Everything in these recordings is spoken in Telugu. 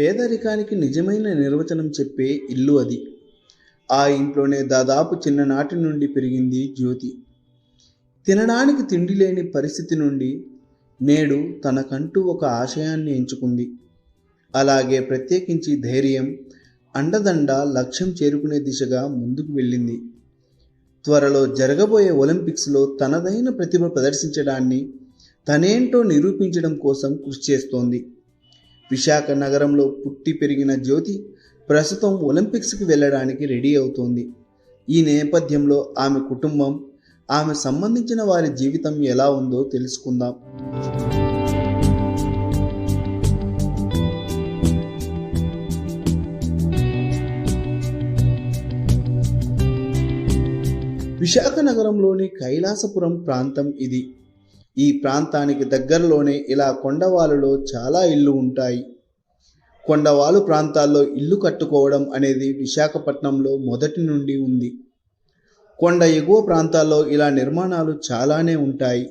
పేదరికానికి నిజమైన నిర్వచనం చెప్పే ఇల్లు అది. ఆ ఇంట్లోనే దాదాపు చిన్ననాటి నుండి పెరిగింది జ్యోతి. తినడానికి తిండి లేని పరిస్థితి నుండి నేడు తనకంటూ ఒక ఆశయాన్ని ఎంచుకుంది. అలాగే ప్రత్యేకించి ధైర్యం అండదండ లక్ష్యం చేరుకునే దిశగా ముందుకు వెళ్ళింది. త్వరలో జరగబోయే ఒలింపిక్స్లో తనదైన ప్రతిభ ప్రదర్శించడాన్ని తనేంటో నిరూపించడం కోసం కృషి చేస్తోంది. విశాఖ నగరంలో పుట్టి పెరిగిన జ్యోతి ప్రస్తుతం ఒలింపిక్స్కి వెళ్ళడానికి రెడీ అవుతోంది. ఈ నేపథ్యంలో ఆమె కుటుంబం ఆమె సంబంధించిన వారి జీవితం ఎలా ఉందో తెలుసుకుందాం. విశాఖ నగరంలోని కైలాసపురం ప్రాంతం ఇది. ఈ ప్రాంతానికి దగ్గరలోనే ఇలా కొండవాలులో చాలా ఇళ్ళు ఉంటాయి. కొండవాలు ప్రాంతాల్లో ఇల్లు కట్టుకోవడం అనేది విశాఖపట్నంలో మొదటి నుండి ఉంది. కొండ ఎగువ ప్రాంతాల్లో ఇలా నిర్మాణాలు చాలానే ఉంటాయి.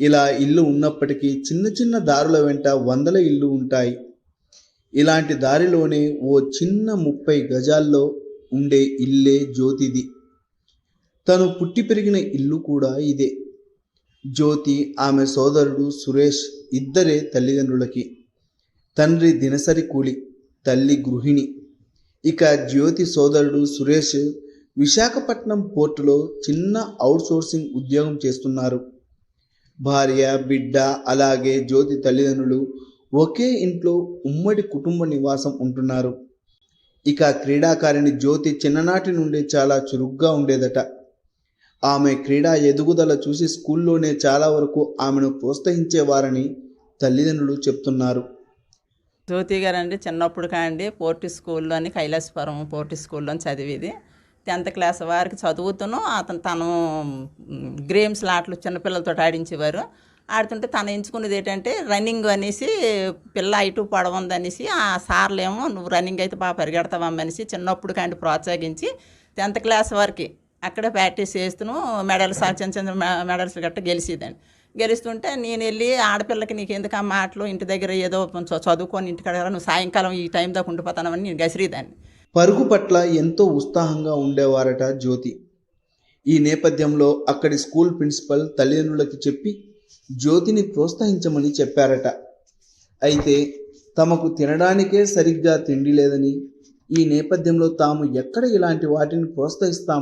ఇలా ఇల్లు ఉన్నప్పటికీ చిన్న చిన్న దారుల వెంట వందల ఇల్లు ఉంటాయి. ఇలాంటి దారిలోనే ఓ చిన్న ముప్పై గజాల్లో ఉండే ఇల్లే జ్యోతిది. తను పుట్టి పెరిగిన ఇల్లు కూడా ఇదే. జ్యోతి ఆమె సోదరుడు సురేష్ ఇద్దరే తల్లిదండ్రులకి. తండ్రి దినసరి కూలి తల్లి గృహిణి. ఇక జ్యోతి సోదరుడు సురేష్ విశాఖపట్నం పోర్టులో చిన్న అవుట్సోర్సింగ్ ఉద్యోగం చేస్తున్నారు. భార్య బిడ్డ అలాగే జ్యోతి తల్లిదండ్రులు ఒకే ఇంట్లో ఉమ్మడి కుటుంబ నివాసం ఉంటున్నారు. ఇక క్రీడాకారిణి జ్యోతి చిన్ననాటి నుండి చాలా చురుగ్గా ఉండేదట. ఆమె క్రీడా ఎదుగుదల చూసి స్కూల్లోనే చాలా వరకు ఆమెను ప్రోత్సహించేవారని తల్లిదండ్రులు చెప్తున్నారు. జ్యోతి గారు అండి చిన్నప్పుడు కాండి పోర్టి స్కూల్లోని కైలాసపురం పోర్టి స్కూల్లో చదివేది. టెన్త్ క్లాస్ వారికి చదువుతూను అతను తను గేమ్స్ ఆటలు చిన్నపిల్లలతో ఆడించేవారు. ఆడుతుంటే తను ఎంచుకునేది ఏంటంటే రన్నింగ్ అనేసి పిల్ల ఇటు పొడవుంది అనేసి ఆ సార్లేమో నువ్వు రన్నింగ్ అయితే బాగా పరిగెడతావమ్మనేసి చిన్నప్పుడు కాండి ప్రోత్సహించి టెన్త్ క్లాస్ వరకు అక్కడ ప్రాక్టీస్ చేస్తూను మెడల్స్ ఆ చిన్న చిన్న మెడల్స్ గట్ట గెలిచేదండి గెలుస్తుంటే నేను వెళ్ళి ఆడపిల్లకి నీకు ఎందుకు ఆ మాటలు ఇంటి దగ్గర ఏదో కొంచెం చదువుకొని ఇంటికాడ రా, నువ్వు సాయంకాలం ఈ టైం దాకా ఉండిపోతానని నేను గసిరేదాన్ని. పరుగు పట్ల ఎంతో ఉత్సాహంగా ఉండేవారట జ్యోతి. ఈ నేపథ్యంలో అక్కడి స్కూల్ ప్రిన్సిపల్ తల్లిదండ్రులకి చెప్పి జ్యోతిని ప్రోత్సహించమని చెప్పారట. అయితే తమకు తినడానికే సరిగ్గా తిండి లేదని ఈ నేపథ్యంలో తాము ఎక్కడ ఇలాంటి వాటిని ప్రోత్సహిస్తామని